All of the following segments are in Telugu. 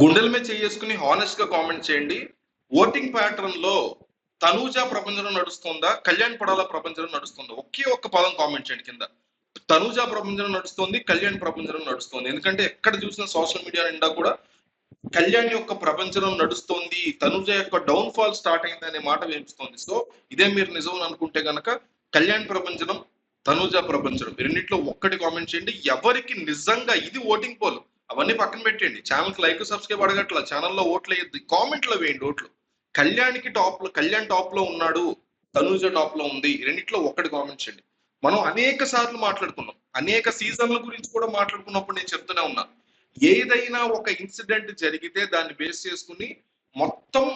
గుండెల మీద చేసుకుని హానెస్ట్గా కామెంట్ చేయండి. ఓటింగ్ ప్యాటర్న్లో తనూజ ప్రపంచం నడుస్తుందా? కళ్యాణ్ పడాల ప్రపంచం నడుస్తుందా? ఒకే ఒక్క పదం కామెంట్ చేయండి కింద. తనూజ ప్రపంచం నడుస్తుంది కళ్యాణ్ ప్రపంచం నడుస్తుంది. ఎందుకంటే ఎక్కడ చూసిన సోషల్ మీడియా నిండా కూడా కళ్యాణ్ యొక్క ప్రపంచం నడుస్తోంది తనుజ యొక్క డౌన్ ఫాల్ స్టార్ట్ అయింది అనే మాట వినిపిస్తోంది. సో ఇదే మీరు నిజం అనుకుంటే గనక కళ్యాణ్ ప్రపంచం తనుజ ప్రపంచం. రెండింటిలో ఒక్కటి కామెంట్ చేయండి. ఎవరికి నిజంగా ఇది ఓటింగ్ పోల్ అవన్నీ పక్కన పెట్టండి ఛానల్ లైక్ సబ్స్క్రైబ్ అడగట్ల. ఛానల్లో ఓట్లు వేయద్దు. కామెంట్లో వేయండి ఓట్లు. కళ్యాణ్కి టాప్లో కళ్యాణ్ టాప్లో ఉన్నాడు తనూజ టాప్లో ఉంది. రెండిట్లో ఒక్కటి కామెంట్ చేయండి. మనం అనేక సార్లు మాట్లాడుకున్నాం. అనేక సీజన్ల గురించి కూడా మాట్లాడుకున్నప్పుడు నేను చెప్తూనే ఉన్నా. ఏదైనా ఒక ఇన్సిడెంట్ జరిగితే దాన్ని బేస్ చేసుకుని మొత్తం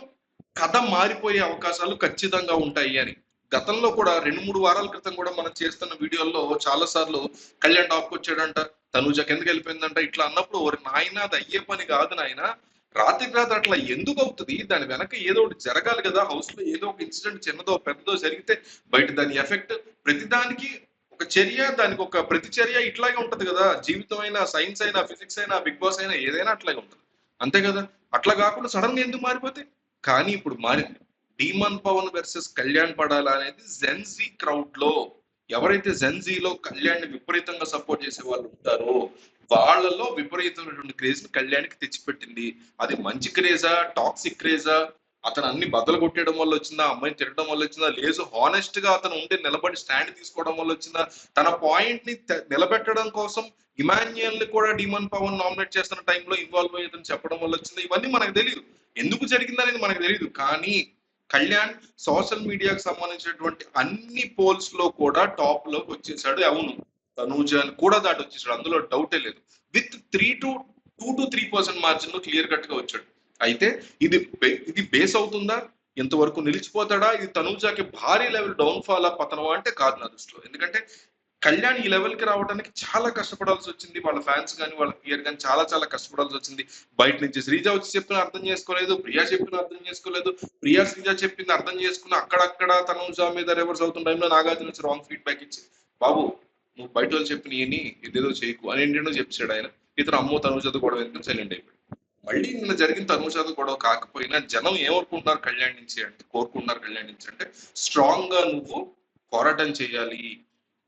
కథ మారిపోయే అవకాశాలు ఖచ్చితంగా ఉంటాయి అని. గతంలో కూడా రెండు మూడు వారాల క్రితం కూడా మనం చేస్తున్న వీడియోల్లో చాలా సార్లు కళ్యాణ్ టాప్కి వచ్చాడంట తనుజ కిందకి వెళ్ళిపోయిందంట ఇట్లా అన్నప్పుడు ఓరి నాయన అది అయ్యే పని కాదు నాయన. రాత్రికి రాత్రి అట్లా ఎందుకు అవుతుంది? దాని వెనక ఏదో ఒకటి జరగాలి కదా. హౌస్లో ఏదో ఒక ఇన్సిడెంట్ చిన్నదో పెద్దదో జరిగితే బయట దాని ఎఫెక్ట్ ప్రతిదానికి ఒక చర్య దానికి ఒక ప్రతిచర్య ఇట్లాగే ఉంటది కదా. జీవితం అయినా సైన్స్ అయినా ఫిజిక్స్ అయినా బిగ్ బాస్ అయినా ఏదైనా అట్లాగే ఉంటుంది. అంతే కదా? అట్లా కాకుండా సడన్గా ఎందుకు మారిపోతే? కానీ ఇప్పుడు మారింది. డీమన్ పవన్ వర్సెస్ కళ్యాణ్ పడాలా అనేది జెన్జీ క్రౌడ్లో ఎవరైతే జెన్జీలో కళ్యాణ్ విపరీతంగా సపోర్ట్ చేసే వాళ్ళు ఉంటారో వాళ్ళలో విపరీతమైనటువంటి క్రేజ్ కళ్యాణ్కి తెచ్చిపెట్టింది. అది మంచి క్రేజా టాక్సిక్ క్రేజా అతను అన్ని బద్దలు కొట్టడం వల్ల వచ్చిందా? అమ్మాయిని తిట్టడం వల్ల వచ్చిందా? లేదు హానెస్ట్గా అతను ఉండే నిలబడి స్టాండ్ తీసుకోవడం వల్ల వచ్చిందా? తన పాయింట్ని నిలబెట్టడం కోసం ఇమాన్యుయల్ని కూడా డిమన్ పవన్ నామినేట్ చేస్తున్న టైంలో ఇన్వాల్వ్ అయ్యేదని చెప్పడం వల్ల వచ్చిందా? ఇవన్నీ మనకు తెలియదు ఎందుకు జరిగిందనేది మనకు తెలియదు కానీ కళ్యాణ్ సోషల్ మీడియాకి సంబంధించినటువంటి అన్ని పోల్స్లో కూడా టాప్లోకి వచ్చేసాడు. అవును తనూజ అని కూడా దాటి వచ్చేసాడు. అందులో డౌటే లేదు. With three to two to three percent మార్జిన్లో clear కట్గా వచ్చాడు. అయితే ఇది ఇది బేస్ అవుతుందా? ఇంతవరకు నిలిచిపోతాడా? ఇది తనూజాకి భారీ లెవెల్ డౌన్ ఫాల్ ఆ పతనమా అంటే కాదు నా దృష్టిలో. ఎందుకంటే కళ్యాణ్ ఈ లెవెల్కి రావడానికి చాలా కష్టపడాల్సి వచ్చింది. వాళ్ళ ఫ్యాన్స్ కానీ వాళ్ళ క్లియర్ కానీ చాలా చాలా కష్టపడాల్సి వచ్చింది. బయట నుంచి శ్రీజ వచ్చి చెప్పిన అర్థం చేసుకోలేదు ప్రియా చెప్పిన అర్థం చేసుకోలేదు. ప్రియా శ్రీజ చెప్పింది అర్థం చేసుకుని అక్కడక్కడ తనూజా మీద రివర్స్ అవుతున్న టైంలో నాగార్జున వచ్చి రాంగ్ ఫీడ్బ్యాక్ ఇచ్చి బాబు నువ్వు బయట వాళ్ళు చెప్పిన ఏని ఇదేదో చేయకు అని ఏంటో చెప్పాడు ఆయన. ఇతను అమ్మో తనుజాతో గొడవ ఎందుకు సైలెంట్ అయిపోయాడు. మళ్ళీ నిన్న జరిగిన తనుజాతో గొడవ కాకపోయినా జనం ఏమనుకుంటున్నారు కళ్యాణ్ నుంచి అంటే కోరుకుంటున్నారు కళ్యాణ్ నుంచి అంటే స్ట్రాంగ్గా నువ్వు పోరాటం చేయాలి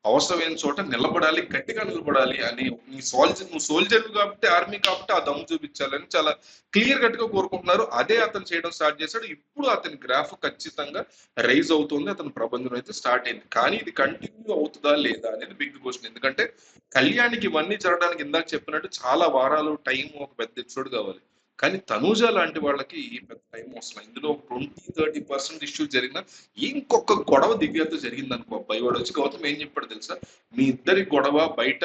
అవసరమైన చోట నిలబడాలి గట్టిగా నిలబడాలి అని నీ సోల్జర్ నువ్వు సోల్జర్ కాబట్టి ఆర్మీ కాబట్టి ఆ దమ్ము చూపించాలని చాలా క్లియర్ కట్గా కోరుకుంటున్నారు. అదే అతను చేయడం స్టార్ట్ చేశాడు. ఇప్పుడు అతని గ్రాఫ్ ఖచ్చితంగా రైజ్ అవుతుంది. అతని ప్రబంధం అయితే స్టార్ట్ అయింది. కానీ ఇది కంటిన్యూ అవుతుందా లేదా అనేది బిగ్ క్వశ్చన్ ఎందుకంటే కళ్యాణ్కి ఇవన్నీ జరగడానికి ఇందాక చెప్పినట్టు చాలా వారాలు టైం ఒక పెద్ద ఎపిసోడ్ కావాలి. కానీ తనూజ లాంటి వాళ్ళకి పెద్ద టైం అవసరం. ఇందులో ట్వంటీ థర్టీ పర్సెంట్ ఇష్యూ జరిగిన ఇంకొక గొడవ దివ్యతో జరిగింది అనుకో అబ్బాయి వాడు వచ్చి గౌతమ్ ఏం చెప్పాడు తెలుసా? మీ ఇద్దరి గొడవ బయట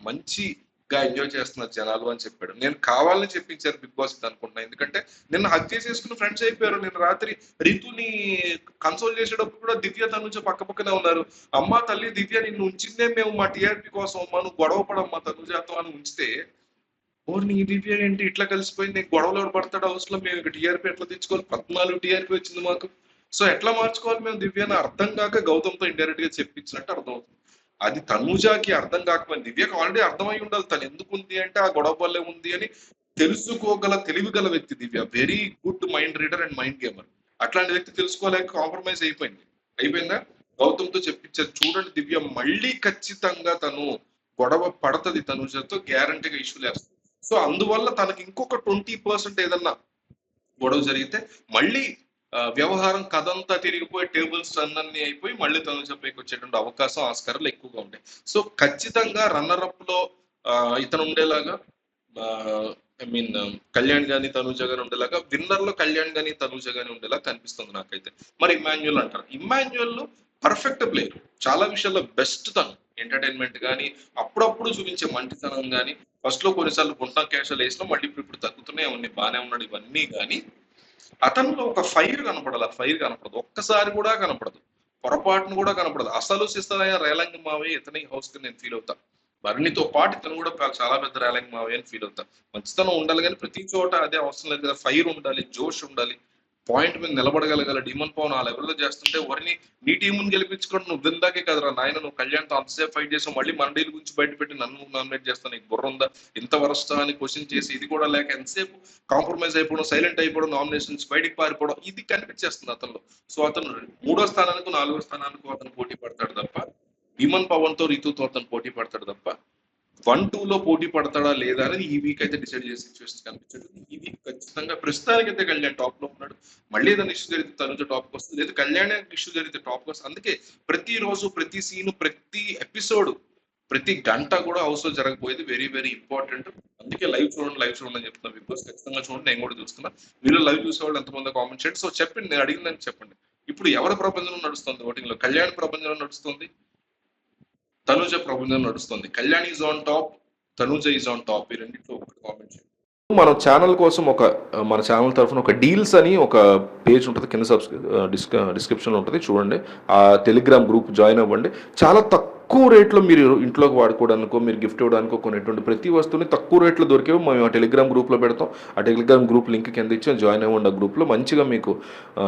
మంచిగా ఎంజాయ్ చేస్తున్నారు జనాలు అని చెప్పాడు. నేను కావాలని చెప్పించారు బిగ్ బాస్ ఇది అనుకుంటున్నా. ఎందుకంటే నిన్న హత్య చేసేసుకుని ఫ్రెండ్స్ అయిపోయారు. నిన్న రాత్రి రితుని కన్సోల్ చేసేటప్పుడు కూడా దివ్య తనుజ పక్క పక్కనే ఉన్నారు. అమ్మ తల్లి దివ్య నిన్ను ఉంచిందే మేము మా టీఆర్పీ కోసం. అమ్మ నువ్వు గొడవ పడమ్మా తనుజాతో అని ఉంచితే ఓర్ నీ దివ్య ఏంటి? ఇట్లా కలిసిపోయింది. నీకు గొడవలు ఎవడు పడతాడు హౌస్ మేము ఇక టీఆర్పీ ఎట్లా తెచ్చుకోవాలి పద్నాలుగు టీఆర్పీ వచ్చింది మాకు. సో ఎట్లా మార్చుకోవాలి మేము దివ్యని అర్థం కాక గౌతమ్తో ఇండైరెక్ట్గా చెప్పించినట్టు అర్థం అవుతుంది అది తనూజాకి అర్థం కాకపోయింది దివ్యకు ఆల్రెడీ అర్థమై ఉండాలి. తను ఎందుకు ఉంది అంటే ఆ గొడవ వల్లే ఉంది అని తెలుసుకోగల తెలివి గల వ్యక్తి Divya. Very good mind reader and mind gamer అట్లాంటి వ్యక్తి తెలుసుకోలేక కాంప్రమైజ్ అయిపోయింది. అయిపోయిందా? గౌతమ్తో చెప్పించారు. చూడండి దివ్య మళ్ళీ ఖచ్చితంగా తను గొడవ పడతది తనుజతో. గ్యారంటీగా ఇష్యూ లేస్తుంది. సో అందువల్ల తనకి ఇంకొక ట్వంటీ పర్సెంట్ ఏదన్నా గొడవ జరిగితే మళ్ళీ వ్యవహారం కథంతా తిరిగిపోయి టేబుల్స్ అన్నీ అయిపోయి మళ్ళీ తను చెప్పేకి వచ్చేటువంటి అవకాశం ఆస్కారాలు ఎక్కువగా ఉంటాయి. సో ఖచ్చితంగా రన్నర్ అప్లో ఇతను ఉండేలాగా ఐ మీన్ కళ్యాణ్ గాని తనుజ గాని ఉండేలాగా విన్నర్లో కళ్యాణ్ గాని తనుజ గాని ఉండేలా కనిపిస్తుంది నాకైతే. మరి ఇమాన్యుయల్ అంటారు. Emmanuel perfect player. చాలా విషయాల్లో బెస్ట్ తను. ఎంటర్టైన్మెంట్ కానీ అప్పుడప్పుడు చూపించే మంచితనం కానీ ఫస్ట్లో కొన్నిసార్లు గుంటా క్యాషాలు వేసినా మళ్ళీ ఇప్పుడు ఇప్పుడు తగ్గుతున్నాయి అవన్నీ బాగానే ఉన్నాడు ఇవన్నీ కానీ అతనిలో ఒక ఫైర్ కనపడాలి ఆ ఫైర్ కనపడదు. ఒక్కసారి కూడా కనపడదు. పొరపాటును కూడా కనపడదు. అసలు శిస్తమైన రేలంగి మావే ఇతని హౌస్కి నేను ఫీల్ అవుతా. బర్నీతో పాటు ఇతను కూడా చాలా పెద్ద రేలంగి మావే అని ఫీల్ అవుతా. మంచితనం ఉండాలి కానీ ప్రతి చోట అదే అవసరం లేదు కదా. ఫైర్ ఉండాలి జోష్ ఉండాలి. పాయింట్ మీద నిలబడగలగల డిమన్ పవన్ ఆ లెవెల్లో చేస్తుంటే వరిని నీ టీముని గెలిపించుకోండి నువ్వు విందాకే కదరా నాయన నువ్వు కళ్యాణ్తో అంతసేపు ఫైట్ చేసావు మళ్ళీ మన డీల్ గురించి బయట పెట్టి నన్ను నామినేట్ చేస్తాను నీకు బుర్ర ఉందా? ఇంత వరస్తా అని క్వశ్చన్ చేసి ఇది కూడా లేక ఎంతసేపు కాంప్రమైజ్ అయిపోవడం సైలెంట్ అయిపోవడం నామినేషన్స్ బయటికి పారిపోవడం ఇది కనిపించేస్తుంది అతను సో అతను మూడో స్థానానికి నాలుగో స్థానానికి అతను పోటీ పడతాడు తప్ప విమన్ పవన్తో రితుతో అతను పోటీ పడతాడు తప్ప వన్ టూ లో పోటీ పడతాడా లేదా అనేది ఈ వీక్ అయితే డిసైడ్ చేసే సిచ్యువేషన్ కనిపించట్లేదు. ఈ వీక్ ఖచ్చితంగా ప్రస్తుతానికి అయితే కళ్యాణ్ టాప్లో ఉన్నాడు. మళ్ళీ ఏదైనా ఇష్యూ జరిగితే తనుజ టాప్ వస్తుంది. లేదు కళ్యాణ్ ఇష్యూ జరిగితే టాప్ వస్తుంది. అందుకే ప్రతి రోజు ప్రతి సీన్ ప్రతి ఎపిసోడ్ ప్రతి గంట కూడా హౌస్లో జరగబోయేది వెరీ వెరీ ఇంపార్టెంట్ అందుకే లైవ్ చూడండి లైవ్ చూడండి అని చెప్తున్నా బిగ్ బాస్. ఖచ్చితంగా చూడండి నేను కూడా చూస్తున్నా. మీరు లైవ్ చూసేవాళ్ళు ఎంతమంది కామెంట్ చేయండి. సో చెప్పండి నేను అడిగిందని చెప్పండి. ఇప్పుడు ఎవరి ప్రపంచంలో నడుస్తుంది ఓటింగ్లో? కళ్యాణ్ ప్రపంచం నడుస్తుంది. తనుజ ప్రపంచం నడుస్తుంది. Kalyan is on top Tanuja is on top ఈ రెండింటిలో ఒకటి కామెంట్ చేయండి. మన ఛానల్ కోసం ఒక మన ఛానల్ తరఫున ఒక డీల్స్ అని ఒక పేజ్ ఉంటుంది. కింద సబ్స్ డిస్క డిస్క్రిప్షన్లో ఉంటుంది. చూడండి. ఆ టెలిగ్రామ్ గ్రూప్ జాయిన్ అవ్వండి. చాలా తక్కువ తక్కువ రేట్లో మీరు ఇంట్లోకి వాడుకోవడానికో మీరు గిఫ్ట్ ఇవ్వడానికో కొనేటువంటి ప్రతి వస్తువుని తక్కువ రేట్లో దొరికేవి. మేము ఆ టెలిగ్రామ్ గ్రూప్లో పెడతాం. ఆ టెలిగ్రామ్ గ్రూప్ లింక్ కింద ఇచ్చి జాయిన్ అవ్వండి. ఆ గ్రూప్లో మంచిగా మీకు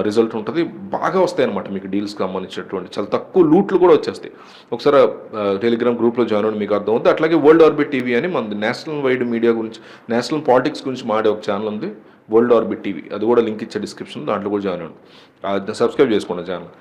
రిజల్ట్ ఉంటుంది. బాగా వస్తాయి అనమాట మీకు డీల్స్ సంబంధించినటువంటి. చాలా తక్కువ లూట్లు కూడా వచ్చేస్తాయి. ఒకసారి టెలిగ్రామ్ గ్రూప్లో జాయిన్ అవ్వండి మీకు అర్థం అవుతుంది అట్లాగే వరల్డ్ ఆర్బిట్ టీవీ అని మన నేషనల్ వైడ్ మీడియా గురించి నేషనల్ పాలిటిక్స్ గురించి మాడే ఒక ఛానల్ ఉంది వరల్డ్ ఆర్బిట్ టీవీ. అది కూడా లింక్ ఇచ్చే డిస్క్రిప్షన్ దాంట్లో కూడా జాయిన్ అవ్వండి. సబ్స్క్రైబ్ చేసుకోండి ఛానల్.